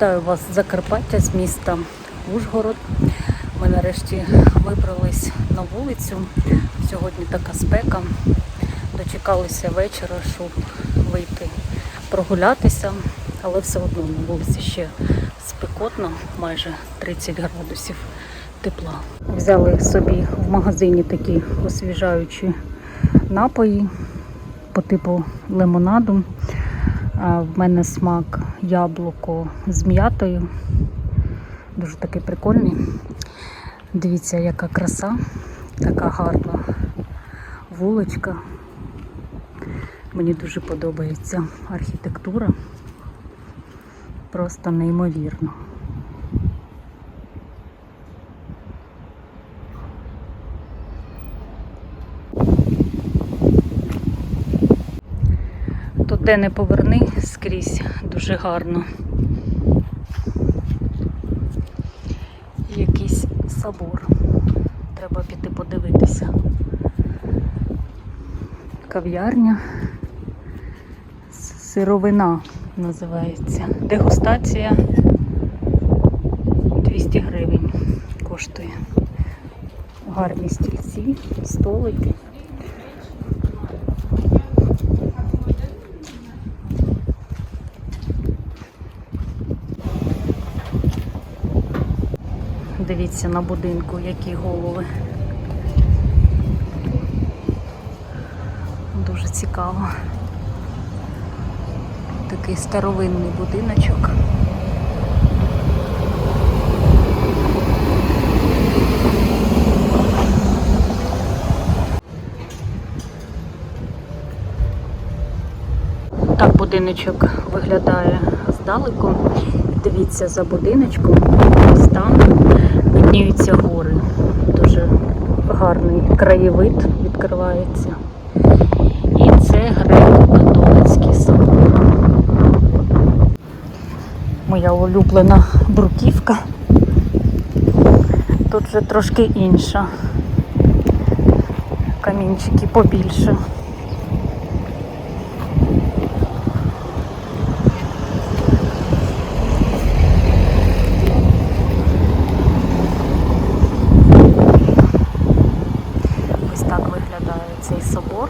Вітаю вас з Закарпаття, з міста Ужгород. Ми нарешті вибрались на вулицю. Сьогодні така спека. Дочекалися вечора, щоб вийти прогулятися, але все одно на вулиці ще спекотно, майже 30 градусів тепла. Взяли собі в магазині такі освіжаючі напої по типу лимонаду. В мене смак яблуко з м'ятою. Дуже такий прикольний. Дивіться, яка краса, така гарна вуличка. Мені дуже подобається архітектура. Просто неймовірно. Де не поверни скрізь дуже гарно. Якийсь собор. Треба піти подивитися. Кав'ярня. Сировина називається. Дегустація 200 гривень коштує. Гарні стільці, столики. Дивіться на будинку, які голови. Дуже цікаво. Такий старовинний будиночок. Так будиночок виглядає здалеку. Дивіться за будиночком, ось там видніються гори. Дуже гарний краєвид відкривається. І це греко-католицький собор. Моя улюблена бруківка. Тут вже трошки інша. Камінчики побільше. Ось так виглядає цей собор.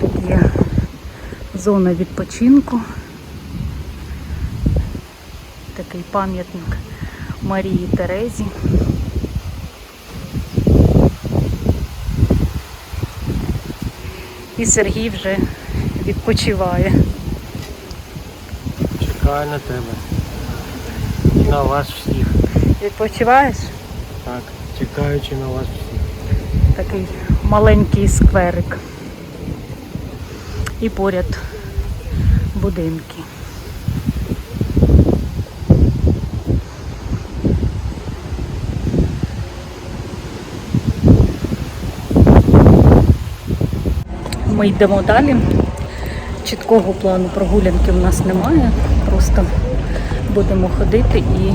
Тут є зона відпочинку. Такий пам'ятник Марії Терезі. І Сергій вже відпочиває. Чекаю на тебе. І на вас всіх. Відпочиваєш? Так, чекаючи на вас всіх. Такий маленький скверик. І поряд будинки. Ми йдемо далі. Чіткого плану прогулянки в нас немає. Просто будемо ходити і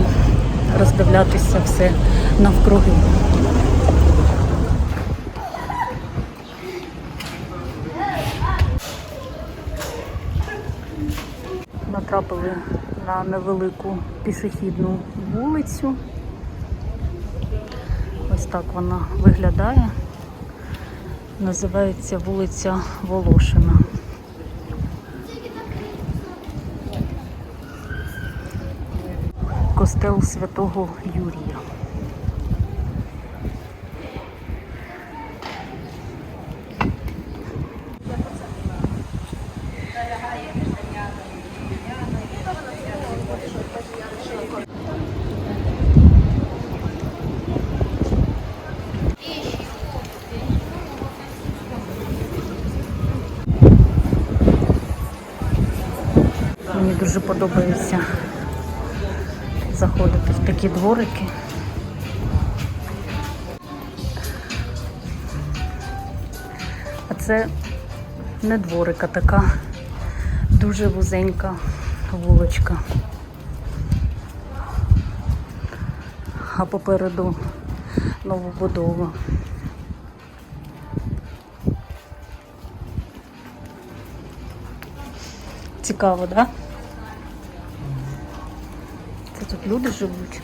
роздивлятися все навкруги. Натрапили на невелику пішохідну вулицю. Ось так вона виглядає. Називається вулиця Волошина. Костел Святого Юрія. Мені дуже подобається заходити в такі дворики. А це не дворик, а така дуже вузенька вуличка. А попереду новобудова. Цікаво, так? Да? Люди живуть.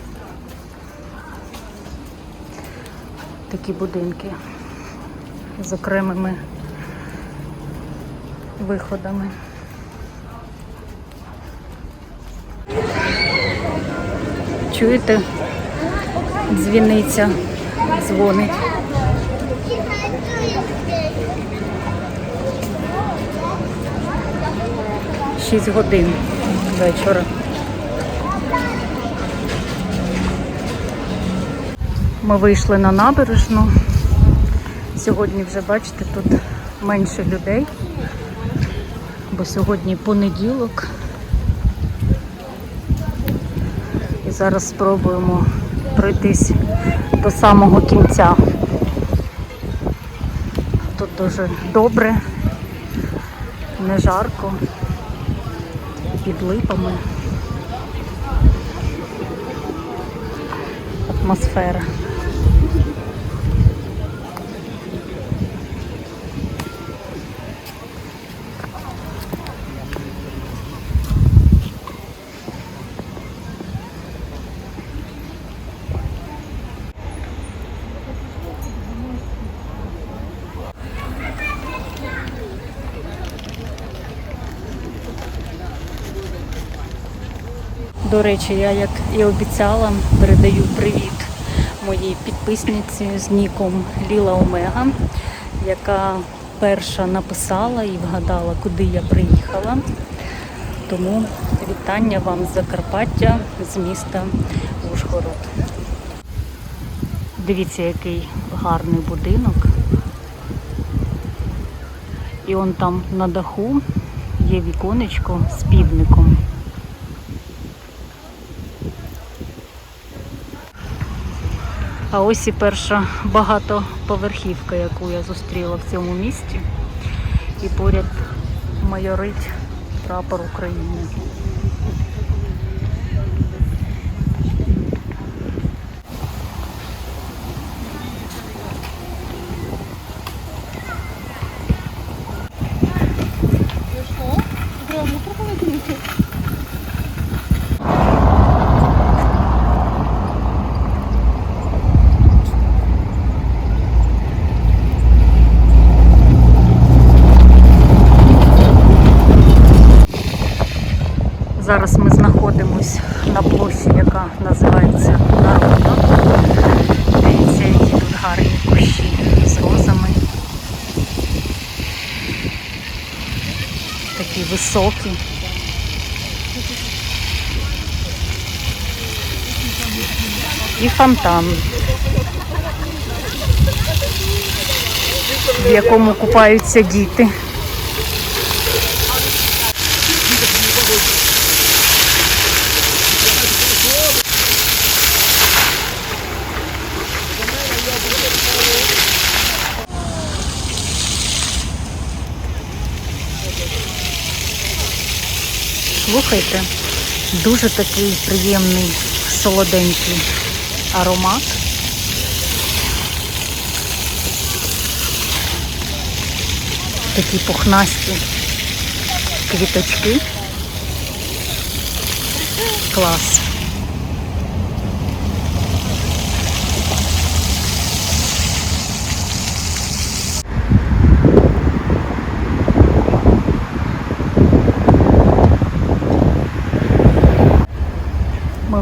Такі будинки з окремими виходами. Чуєте? Дзвіниця дзвонить. Шість годин вечора. Ми вийшли на набережну. Сьогодні вже бачите, тут менше людей, бо сьогодні понеділок. І зараз спробуємо пройтись до самого кінця. Тут дуже добре, не жарко, під липами. Атмосфера. Речі, я, як і обіцяла, передаю привіт моїй підписниці з ніком Ліла Омега, яка перша написала і вгадала, куди я приїхала. Тому вітання вам з Закарпаття, з міста Ужгород. Дивіться, який гарний будинок. І он там на даху є віконечко з півником. А ось і перша багатоповерхівка, яку я зустріла в цьому місті. І поряд майорить прапор України. Зараз ми знаходимось на площі, яка називається Народна. Дивіться, які тут гарні кущі з розами. Такі високі. І фонтан, в якому купаються діти. Слухайте, дуже такий приємний солоденький аромат. Такі пухнасті квіточки. Клас.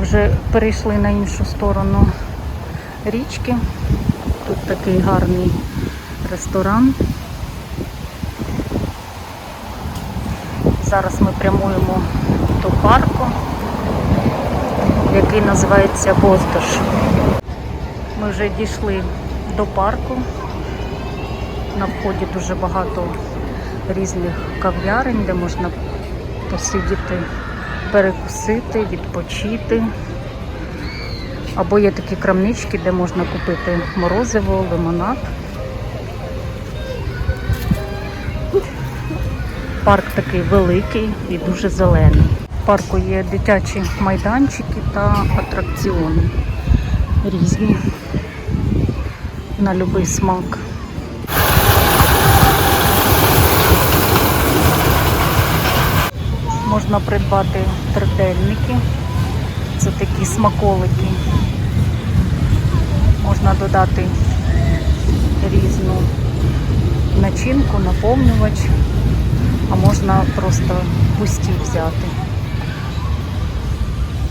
Вже перейшли на іншу сторону річки. Тут такий гарний ресторан. Зараз ми прямуємо до парку, який називається Боздаш. Ми вже дійшли до парку. На вході дуже багато різних кав'ярень, де можна посидіти, перекусити, відпочити. Або є такі крамнички, де можна купити морозиво, лимонад. Парк такий великий і дуже зелений. В парку є дитячі майданчики та атракціони різні на будь-який смак. Можна придбати тридельники. Це такі смаколики. Можна додати різну начинку, наповнювач, а можна просто пусті взяти.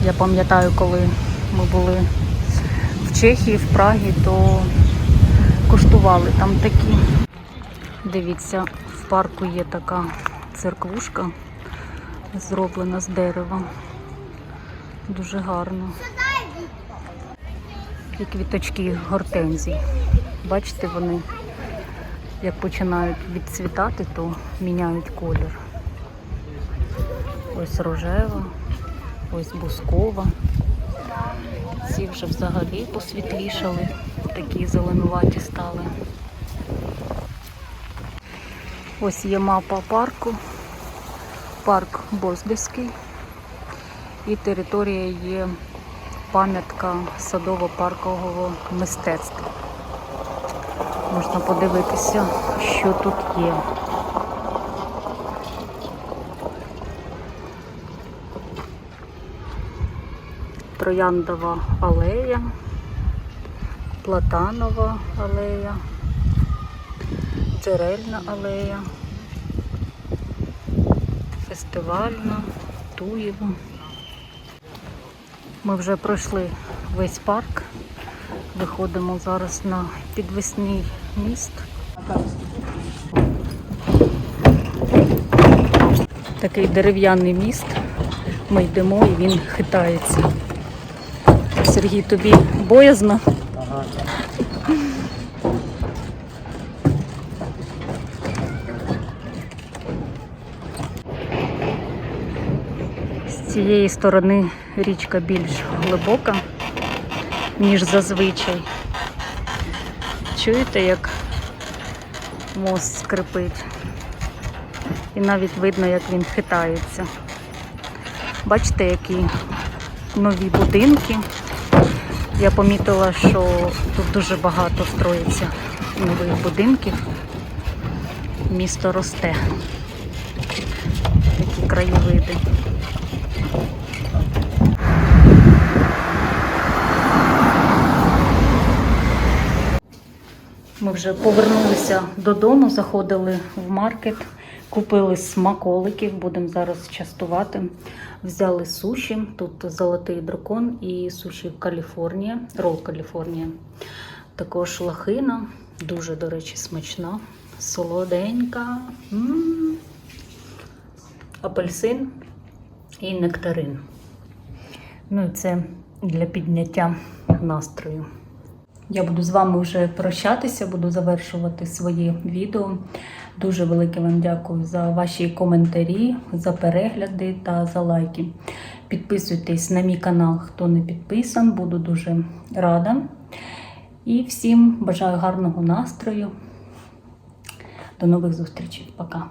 Я пам'ятаю, коли ми були в Чехії, в Прагі, то куштували там такі. Дивіться, в парку є така церквушка, зроблена з дерева. Дуже гарно. І квіточки гортензій. Бачите, вони як починають відцвітати, то міняють колір. Ось рожева, ось бускова. Ці вже взагалі посвітлішали, такі зеленуваті стали. Ось є мапа парку. Парк Боздиський. І територія є пам'ятка садово-паркового мистецтва. Можна подивитися, що тут є. Трояндова алея, Платанова алея, Джерельна алея, фестивальна, Туєва. Ми вже пройшли весь парк. Виходимо зараз на підвесний міст. Такий дерев'яний міст. Ми йдемо і він хитається. Сергій, тобі боязно? Цієї сторони річка більш глибока, ніж зазвичай. Чуєте, як мост скрипить? І навіть видно, як він хитається. Бачите, які нові будинки. Я помітила, що тут дуже багато строїться нових будинків. Місто росте. Такі краєвиди. Ми вже повернулися додому, заходили в маркет, купили смаколиків, будемо зараз частувати. Взяли суші. Тут золотий дракон і суші Каліфорнія, рол Каліфорнія. Також лахина, дуже, до речі, смачна, солоденька. М. Апельсин і нектарин. Ну і це для підняття настрою. Я буду з вами вже прощатися, буду завершувати своє відео. Дуже велике вам дякую за ваші коментарі, за перегляди та за лайки. Підписуйтесь на мій канал, хто не підписан, буду дуже рада. І всім бажаю гарного настрою. До нових зустрічей. Пока.